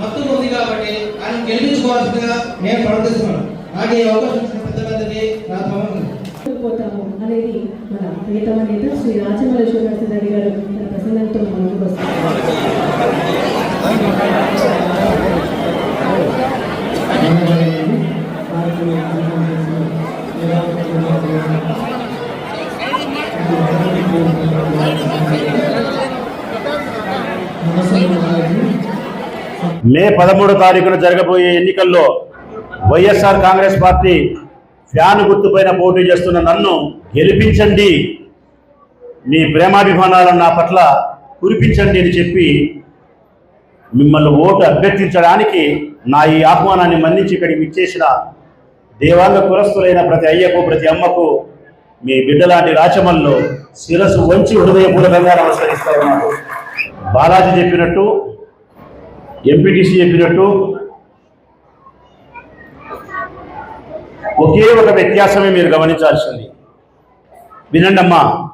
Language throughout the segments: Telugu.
మత్తు ఉంది కాబట్టి ఆయన గెలిపించుకోవాల్సిందిగా నేను ప్రార్థిస్తున్నాను. నాకు ఈ అవకాశం ఇచ్చిన పెద్దలందరికీ నా పోతాము అనేది మన ప్రియతమ నేత శ్రీ రాజమల్లేశ్వర నరసింహారెడ్డి గారు తన ప్రసంగంతో మన ముందుకు వస్తారు. మే పదమూడో తారీఖున జరగబోయే ఎన్నికల్లో వైఎస్ఆర్ కాంగ్రెస్ పార్టీ ఫ్యాన్ గుర్తుపైన పోటీ చేస్తున్న నన్ను గెలిపించండి. మీ ప్రేమాభిమానాలను నా పట్ల కురిపించండి అని చెప్పి మిమ్మల్ని ఓటు అభ్యర్థించడానికి నా ఈ ఆహ్వానాన్ని మన్నించి ఇక్కడికి ఇచ్చేసిన దేవాంగ కులస్తులైన ప్రతి అయ్యకు ప్రతి అమ్మకు మీ బిడ్డలాంటి రాచమల్లో శిరస్సు వంచి హృదయపూర్వకంగా నమస్కరిస్తా ఉన్నాను. బాలాజీ చెప్పినట్టు ఎంపీటీసీ చెప్పినట్టు ఒకే ఒక వ్యత్యాసమే మీరు గమనించాల్సింది. వినండి అమ్మా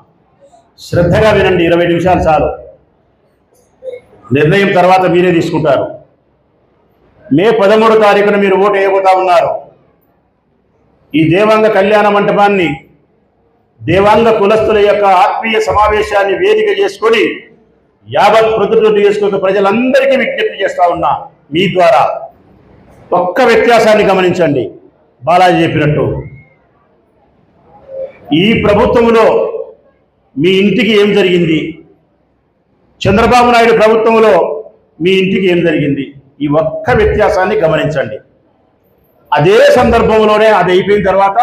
శ్రద్ధగా వినండి ఇరవై నిమిషాలు చాలు. నిర్ణయం తర్వాత మీరే తీసుకుంటారు. మే పదమూడో తారీఖున మీరు ఓటు వేయబోతా ఉన్నారు. ఈ దేవాంగ కళ్యాణ మంటపాన్ని దేవాంగ కులస్తుల యొక్క ఆత్మీయ సమావేశాన్ని వేదిక చేసుకొని యావత్ ప్రొద్దుటూరు నియోజకవర్గ ప్రజలందరికీ విజ్ఞప్తి చేస్తా ఉన్నా మీ ద్వారా ఒక్క వ్యత్యాసాన్ని గమనించండి. బాలాజీ చెప్పినట్టు. ఈ ప్రభుత్వంలో మీ ఇంటికి ఏం జరిగింది? చంద్రబాబు నాయుడు ప్రభుత్వంలో మీ ఇంటికి ఏం జరిగింది? ఈ ఒక్క వ్యత్యాసాన్ని గమనించండి. అదే సందర్భంలోనే అది అయిపోయిన తర్వాత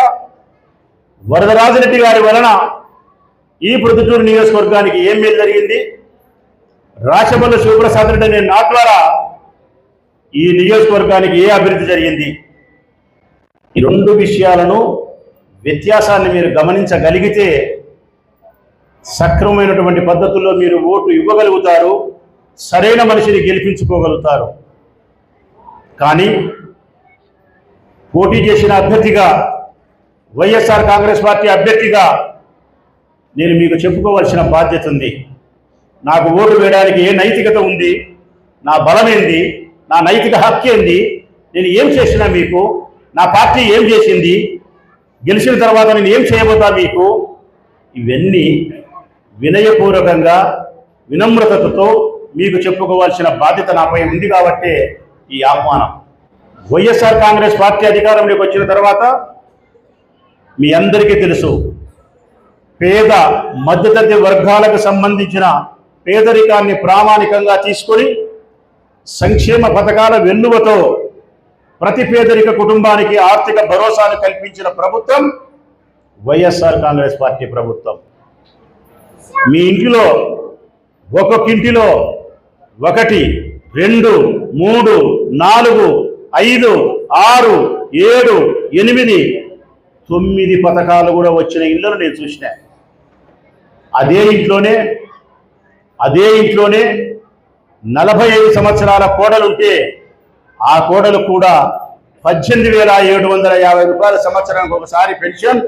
వరదరాజరెడ్డి గారి వలన ఈ ప్రొద్దుటూరు నియోజకవర్గానికి ఏం మేలు జరిగింది? రాచమల్లి శివప్రసాద్ రెడ్డి అనే నా ద్వారా ఈ నియోజకవర్గానికి ఏ అభివృద్ధి జరిగింది? ఈ రెండు విషయాలను వ్యత్యాసాన్ని మీరు గమనించగలిగితే సక్రమమైనటువంటి పద్ధతుల్లో మీరు ఓటు ఇవ్వగలుగుతారు సరైన మనిషిని గెలిపించుకోగలుగుతారు. కానీ పోటీ చేసిన అభ్యర్థిగా వైఎస్ఆర్ కాంగ్రెస్ పార్టీ అభ్యర్థిగా నేను మీకు చెప్పుకోవాల్సిన బాధ్యత ఉంది. నాకు ఓటు వేయడానికి ఏ నైతికత ఉంది? నా బలమేంది నా నైతిక హక్కు ఏంది? నేను ఏం చేసినా మీకు? నా పార్టీ ఏం చేసింది? గెలిచిన తర్వాత నేను ఏం చేయబోతా మీకు? ఇవన్నీ వినయపూర్వకంగా వినమ్రతతో మీకు చెప్పుకోవాల్సిన బాధ్యత నాపై ఉంది కాబట్టే ఈ ఆహ్వానం. వైఎస్ఆర్ కాంగ్రెస్ పార్టీ అధికారంలోకి వచ్చిన తర్వాత మీ అందరికీ తెలుసు పేద మధ్యతరగతి వర్గాలకు సంబంధించిన పేదరికాన్ని ప్రామాణికంగా తీసుకొని సంక్షేమ పథకాల వెన్నువతో ప్రతి పేదరిక కుటుంబానికి ఆర్థిక భరోసాను కల్పించిన ప్రభుత్వం వైఎస్ఆర్ కాంగ్రెస్ పార్టీ ప్రభుత్వం. మీ ఇంటిలో ఒక్కొక్క ఇంటిలో ఒకటి రెండు మూడు నాలుగు ఐదు ఆరు ఏడు ఎనిమిది తొమ్మిది పథకాలు కూడా వచ్చిన ఇళ్ళను నేను చూసిన. అదే ఇంట్లోనే అదే ఇంట్లోనే నలభై ఐదు సంవత్సరాల కోడలుంటే ఆ కోడలు కూడా పద్దెనిమిది వేల ఏడు వందల యాభై రూపాయల సంవత్సరానికి ఒకసారి పెన్షన్.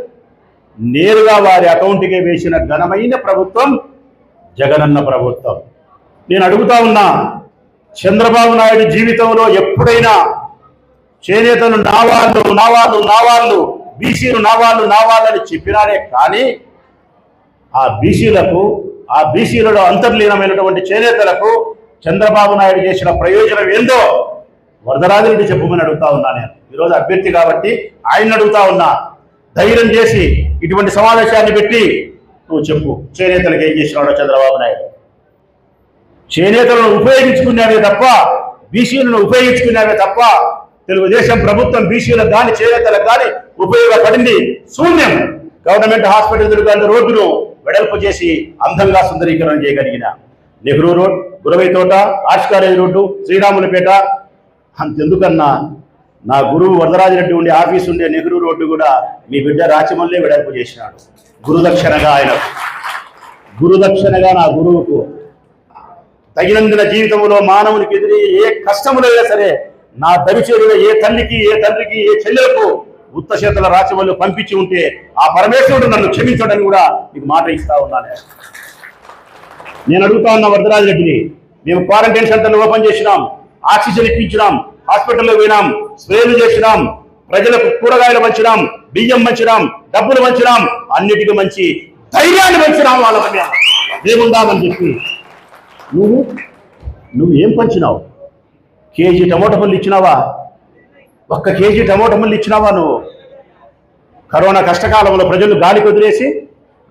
నేరుగా వారి అకౌంట్కే వేసిన ఘనమైన ప్రభుత్వం జగనన్న ప్రభుత్వం. నేను అడుగుతా ఉన్నా చంద్రబాబు నాయుడు జీవితంలో ఎప్పుడైనా చేనేతలు నా వాళ్ళు నా వాళ్ళు నా వాళ్ళు బీసీలు నా వాళ్ళు నా వాళ్ళని చెప్పినారే కానీ ఆ బీసీలకు ఆ బీసీలలో అంతర్లీనమైనటువంటి చేనేతలకు చంద్రబాబు నాయుడు చేసిన ప్రయోజనం ఏందో వరదరాజరెడ్డి చెప్పమని అడుగుతా ఉన్నా నేను. ఈరోజు అభ్యర్థి కాబట్టి ఆయన అడుగుతా ఉన్నా. ధైర్యం చేసి ఇటువంటి సమావేశాన్ని పెట్టి నువ్వు చెప్పు చేనేతలకు ఏం చేసినాడో చంద్రబాబు నాయుడు? చేనేతలను ఉపయోగించుకున్నావే తప్ప బీసీలను ఉపయోగించుకున్నావే తప్ప తెలుగుదేశం ప్రభుత్వం బీసీలకు కానీ చేనేతలకు కానీ ఉపయోగపడింది శూన్యం. గవర్నమెంట్ హాస్పిటల్ తిరుగుతున్న రోడ్డును వెడల్పు చేసి అందంగా సుందరీకరణ చేయగలిగిన నెహ్రూ రోడ్ గురవై తోట ఆర్ట్స్ కాలేజ్ రోడ్డు శ్రీరాములపేట. అంతెందుకన్నా నా గురువు వరదరాజరెడ్డి ఉండే ఆఫీస్ ఉండే నెహ్రూ రోడ్డు కూడా మీ బిడ్డ రాచమల్లే వెడల్పు చేసినాడు. గురుదక్షిణగా ఆయన. గురుదక్షిణగా నా గురువుకు తగినందున జీవితంలో మానవునికి ఎదురయ్యే ఏ కష్టములైనా సరే నా దరిచేరుగా ఏ తల్లికి ఏ తండ్రికి ఏ చెల్లెలకు ఉత్తశేతల చేతుల రాచవల్లు పంపించి ఉంటే ఆ పరమేశ్వరుడు నన్ను క్షమించడని కూడా మీకు మాట ఇస్తా ఉన్నాను. నేను అడుగుతా ఉన్న వరదరాజు రెడ్డిని మేము క్వారంటైన్ సెంటర్లు ఓపెన్ చేసినాం ఆక్సిజన్ ఇప్పించినాం హాస్పిటల్లో పోయినాం స్ప్రేలు చేసినాం ప్రజలకు కూరగాయలు పంచినాం బియ్యం పంచినాం డబ్బులు పంచినాం అన్నిటికీ మంచి ధైర్యాన్ని పంచినాం వాళ్ళ మధ్య ఏముందామని చెప్పి నువ్వు నువ్వు ఏం పంచినావు? కేజీ టమోటా పళ్ళు ఇచ్చినావా? ఒక్క కేజీ టమోటా ముళ్ళు ఇచ్చినావా నువ్వు? కరోనా కష్టకాలంలో ప్రజలు గాలికి వదిలేసి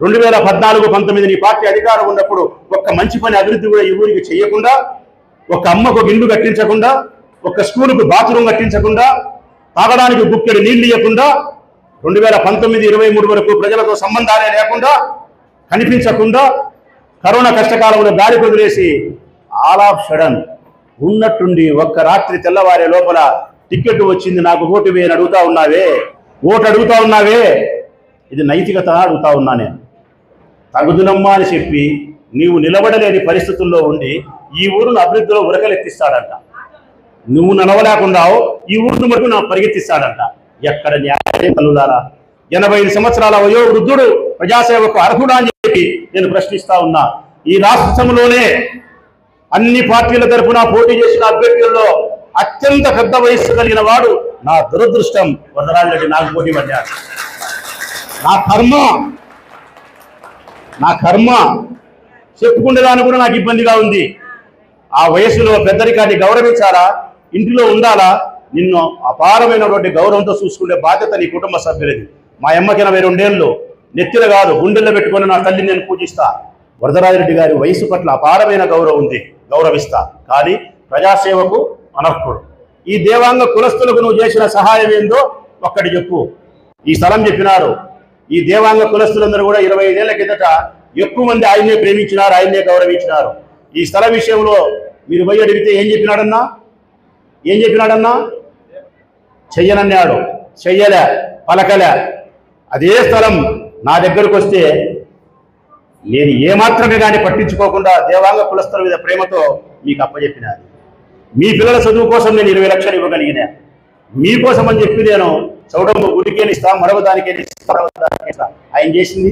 రెండు వేల పద్నాలుగు పంతొమ్మిది నీ పార్టీ అధికారం ఉన్నప్పుడు ఒక్క మంచి పని అభివృద్ధి కూడా ఈ ఊరికి చేయకుండా ఒక అమ్మకు ఇల్లు కట్టించకుండా ఒక స్కూలుకు బాత్రూమ్ కట్టించకుండా తాగడానికి గుక్కెడు నీళ్ళు ఇవ్వకుండా రెండు వేల పంతొమ్మిది ఇరవై మూడు వరకు ప్రజలతో సంబంధాలే లేకుండా కనిపించకుండా కరోనా కష్టకాలంలో గాలి వదిలేసి ఆల్ ఆఫ్ సడన్ ఉన్నట్టుండి ఒక్క రాత్రి తెల్లవారే లోపల టికెట్ వచ్చింది నాకు ఓటు వేయని అడుగుతా ఉన్నావే? ఓటు అడుగుతా ఉన్నావే? ఇది నైతికత అడుగుతా ఉన్నా నేను. తగుదునమ్మా అని చెప్పి నీవు నిలబడలేని పరిస్థితుల్లో ఉండి ఈ ఊరును అభివృద్ధిలో ఉరకలెత్తిస్తాడంట. నువ్వు నడవలేకుండావు ఈ ఊరును మటుకు నా పరిగెత్తిస్తాడంట. ఎక్కడ న్యాయం కలుగుదారా ఎనభై ఐదు సంవత్సరాల వయో వృద్ధుడు ప్రజాసేవకు అర్హుడా అని చెప్పి నేను ప్రశ్నిస్తా ఉన్నా. ఈ రాష్ట్రంలోనే అన్ని పార్టీల తరఫున పోటీ చేసిన అభ్యర్థుల్లో అత్యంత పెద్ద వయస్సు కలిగిన వాడు నా దురదృష్టం. వరదరాజరెడ్డి నాకు పోటీ పడ్డాడు. నా కర్మ నా కర్మ చెప్పుకునేదాన్ని కూడా నాకు ఇబ్బందిగా ఉంది. ఆ వయసులో పెద్దరికాన్ని గౌరవించాలా? ఇంటిలో ఉండాలా? నిన్ను అపారమైనటువంటి గౌరవంతో చూసుకునే బాధ్యత నీ కుటుంబ సభ్యులది. మా అమ్మకి ఎనభై రెండేళ్ళు. నెత్తిన కాదు గుండెల్లో పెట్టుకుని నా తల్లిని నేను పూజిస్తా. వరదరాజరెడ్డి గారి వయసు పట్ల అపారమైన గౌరవం ఉంది. గౌరవిస్తా. కానీ ప్రజాసేవకు అనర్హుడు. ఈ దేవాంగ కులస్తులకు నువ్వు చేసిన సహాయం ఏందో ఒక్కటి చెప్పు. ఈ స్థలం చెప్పినారు. ఈ దేవాంగ కులస్తులందరూ కూడా ఇరవై ఐదేళ్ళ కిందట ఎక్కువ మంది ఆయన్నే ప్రేమించినారు ఆయన్నే గౌరవించినారు. ఈ స్థల విషయంలో మీరు పోయి అడిగితే ఏం చెప్పినాడన్నా? ఏం చెప్పినాడన్నా? చెయ్యనన్నాడు. చెయ్యలే పలకలే. అదే స్థలం నా దగ్గరకు వస్తే నేను ఏమాత్రమే కానీ పట్టించుకోకుండా దేవాంగ కులస్తుల మీద ప్రేమతో మీకు అప్పచెప్పినాను. మీ పిల్లల చదువు కోసం నేను ఇరవై లక్షలు ఇవ్వగలిగిన. మీకోసం అని చెప్పి నేను చౌడమ్మ గుడికేని ఇస్తా మరొక దానికేని ఇస్తా ఇస్తా. ఆయన చేసింది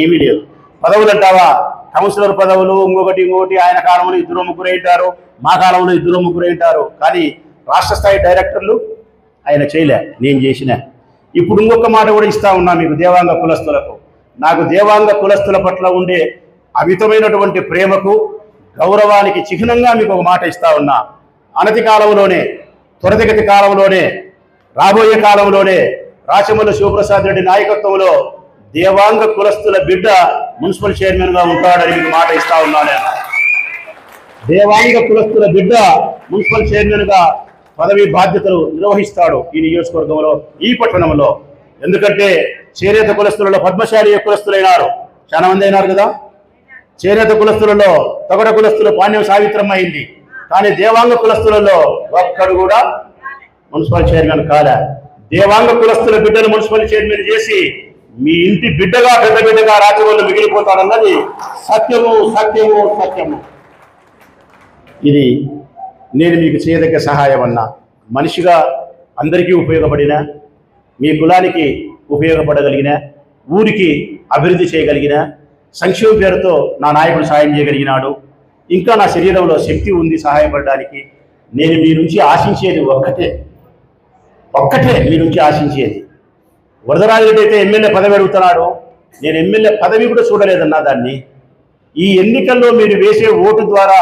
ఏమీ లేదు. పదవులు అంటావా? కౌన్సిలర్ పదవులు ఇంకొకటి ఇంకొకటి ఆయన కాలంలో ఇద్దరు ముగ్గురు ఉంటారు మా కాలంలో ఇద్దరు ముగ్గురు ఉంటారు. కానీ రాష్ట్ర స్థాయి డైరెక్టర్లు ఆయన చేయలే నేను చేసిన. ఇప్పుడు ఇంకొక మాట కూడా ఇస్తా ఉన్నా మీకు దేవాంగ కులస్తులకు. నాకు దేవాంగ కులస్తుల పట్ల ఉండే అమితమైనటువంటి ప్రేమకు గౌరవానికి చిహ్నంగా మీకు ఒక మాట ఇస్తా ఉన్నా. అనతి కాలంలోనే త్వరితగతి కాలంలోనే రాబోయే కాలంలోనే రాచమల్లి శివప్రసాద్ రెడ్డి నాయకత్వంలో దేవాంగ కులస్తుల బిడ్డ మున్సిపల్ చైర్మన్గా ఉంటాడని మీకు మాట ఇస్తా ఉన్నా నేను. దేవాంగ కులస్తుల బిడ్డ మున్సిపల్ చైర్మన్గా పదవి బాధ్యతలు నిర్వహిస్తాడు ఈ నియోజకవర్గంలో ఈ పట్టణంలో. ఎందుకంటే చేనేత కులస్తులలో పద్మశాలి కులస్తులైనారు. చాలా మంది అయినారు కదా? చేనేత కులస్తులలో తగడ కులస్తులు పాణ్యం సావిత్రమ్మ అయింది. కానీ దేవాంగ కులస్తులలో ఒక్కడు కూడా మున్సిపల్ చైర్మన్ కాలే. దేవాంగ కులస్తుల బిడ్డను మున్సిపల్ చైర్మన్ చేసి మీ ఇంటి బిడ్డగా పెద్ద బిడ్డగా రాజవల్లు మిగిలిపోతాడన్నది సత్యము సత్యము సత్యము. ఇది నేను మీకు చేయదగ్గ సహాయం అన్నా మనిషిగా అందరికీ ఉపయోగపడిన మీ కులానికి ఉపయోగపడగలిగిన ఊరికి అభివృద్ధి చేయగలిగిన సంక్షేమ పేరుతో నా నాయకుడు సాయం చేయగలిగినాడు. ఇంకా నా శరీరంలో శక్తి ఉంది సహాయపడడానికి నేను మీ నుంచి ఆశించేది ఒక్కటే. ఒక్కటే మీ నుంచి ఆశించేది. వరదరాజరెడ్డి అయితే ఎమ్మెల్యే పదవి అడుగుతున్నాడు. నేను ఎమ్మెల్యే పదవి కూడా చూడలేదన్నా దాన్ని. ఈ ఎన్నికల్లో మీరు వేసే ఓటు ద్వారా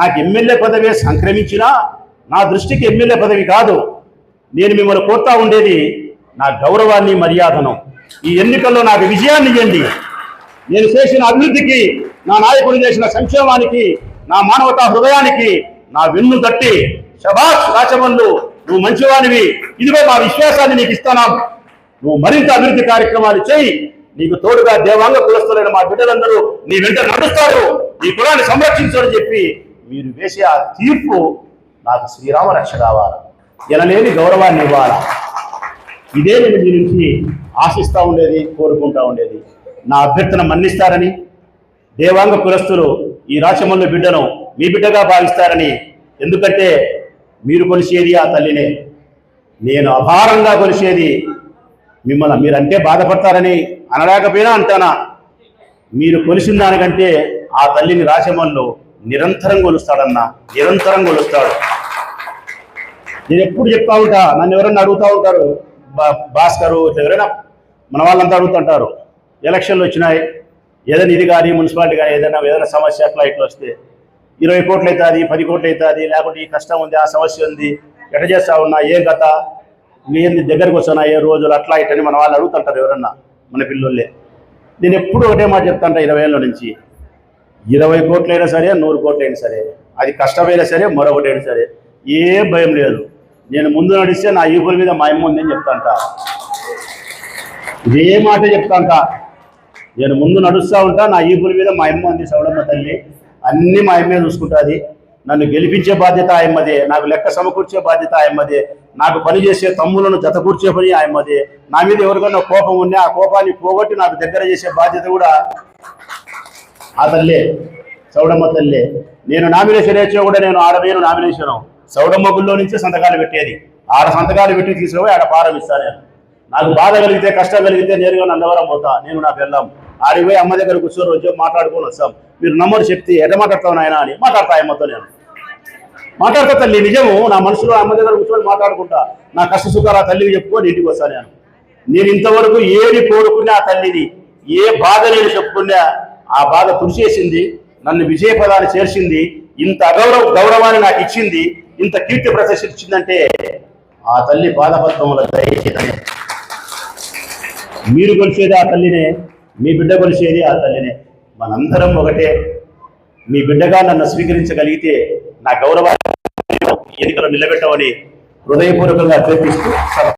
నాకు ఎమ్మెల్యే పదవి సంక్రమించినా నా దృష్టికి ఎమ్మెల్యే పదవి కాదు. నేను మిమ్మల్ని కోరుతా ఉండేది నా గౌరవాన్ని మర్యాదను. ఈ ఎన్నికల్లో నాకు విజయాన్ని ఇవ్వండి. నేను చేసిన అభివృద్ధికి నా నాయకుడు చేసిన సంక్షేమానికి నా మానవతా హృదయానికి నా వెన్ను తట్టి శభాష్ రాచమల్లు నువ్వు మంచివానివి ఇదిగో మా విశ్వాసాన్ని నీకు ఇస్తాను. నువ్వు మరింత అభివృద్ధి కార్యక్రమాలు చేయి. నీకు తోడుగా దేవాంగ కులస్తులైన మా బిడ్డలందరూ నీ వెంట నడుస్తారు. నీ కులాన్ని సంరక్షించని చెప్పి మీరు వేసే ఆ తీర్పు నాకు శ్రీరామ రక్ష కావాలి? ఎనలేని గౌరవాన్ని ఇవ్వాలా? ఇదే నేను మీ నుంచి ఆశిస్తూ ఉండేది కోరుకుంటా ఉండేది. నా అభ్యర్థన మన్నిస్తారని దేవాంగ కులస్తులు ఈ రాచమల్లు బిడ్డను మీ బిడ్డగా భావిస్తారని ఎందుకంటే మీరు కొలిసేది ఆ తల్లినే. నేను అభారంగా కొలిసేది మిమ్మల్ని మీరంటే బాధపడతారని అనలేకపోయినా అంటానా? మీరు కొలిసిన దానికంటే ఆ తల్లిని రాచమల్లు నిరంతరం కొలుస్తాడన్నా నిరంతరం కొలుస్తాడు. నేను ఎప్పుడు చెప్తా ఉంటా? నన్ను ఎవరన్నా అడుగుతూ ఉంటారు? భాస్కరు ఎవరైనా మన వాళ్ళంతా అడుగుతుంటారు. ఎలక్షన్లు వచ్చినాయి. ఏదైనా ఇది కానీ మున్సిపాలిటీ కానీ ఏదైనా ఏదైనా సమస్య అట్లా ఇట్లా వస్తే ఇరవై కోట్లు అవుతుంది పది కోట్లు అవుతుంది లేకుంటే ఈ కష్టం ఉంది ఆ సమస్య ఉంది ఎట చేస్తా ఉన్నా ఏ కథ ఏంది దగ్గరకు వస్తున్నా ఏ రోజులు అట్లా ఇట్టని మన వాళ్ళు అడుగుతుంటారు ఎవరన్నా మన పిల్లలే నేను ఎప్పుడు ఒకటే మాట చెప్తాంటా ఇరవై ఏళ్ళ నుంచి. ఇరవై కోట్లైనా సరే నూరు కోట్లైనా సరే అది కష్టమైనా సరే మరొకటైనా సరే ఏం భయం లేదు. నేను ముందు నడిస్తే నా ఈపుల మీద మా అమ్మ ఉందని చెప్తాంట. ఇదే మాట చెప్తాంట. నేను ముందు నడుస్తూ ఉంటా నా ఈపుల మీద మా అమ్మ ఉంది సౌడమ్మ తల్లి. అన్నీ మా అమ్మే చూసుకుంటుంది. నన్ను గెలిపించే బాధ్యత ఆయమ్మదే నాకు లెక్క సమకూర్చే బాధ్యత ఆయమ్మదే నాకు పని చేసే తమ్ములను జతకూర్చే పని ఆయమ్మదే నా మీద ఎవరికైనా కోపం ఉన్నా ఆ కోపాన్ని పోగొట్టి నాకు దగ్గర చేసే బాధ్యత కూడా ఆ తల్లే సౌడమ్మ తల్లే. నేను నామినేషన్ వేసే కూడా నేను ఆడ నేను నామినేషన్. సౌడమ్మ గుళ్ళో నుంచే సంతకాలు పెట్టేది. ఆడ సంతకాలు పెట్టి తీసుకుపోయి ఆడ పారం ఇస్తాను నాకు బాధ కలిగితే కష్టం కలిగితే నేరుగా నందవరం పోతా. నేను నాకు వెళ్ళాము ఆడిపోయి అమ్మ దగ్గర కూర్చొని రోజు మాట్లాడుకొని వస్తాం. మీరు నమ్మరు చెప్తే ఎట మాట్లాడతావు నాయన అని. మాట్లాడతా అమ్మతో నేను. మాట్లాడతా తల్లి నిజము. నా మనసులో అమ్మ దగ్గర కూర్చొని మాట్లాడుకుంటా. నా కష్ట సుఖాలు ఆ తల్లికి చెప్పుకొని ఇంటికి వస్తాను నేను. నేను ఇంతవరకు ఏది కోరుకున్నా ఆ తల్లిని ఏ బాధ నేను చెప్పుకున్నా ఆ బాధ తుడిచేసింది నన్ను విజయ పదాన్ని చేర్చింది ఇంత అగౌరవ గౌరవాన్ని నాకు ఇచ్చింది ఇంత కీర్తి ప్రదర్శన ఇచ్చిందంటే ఆ తల్లి పాదపద్మముల దయచేతనే మీరు కొలిచేది ఆ తల్లినే. మీ బిడ్డ కొలిచేది ఆ తల్లినే. మనందరం ఒకటే. మీ బిడ్డగా నన్ను స్వీకరించగలిగితే నా గౌరవాన్ని ఎన్నికలు నిలబెట్టమని హృదయపూర్వకంగా అభ్యర్థిస్తూ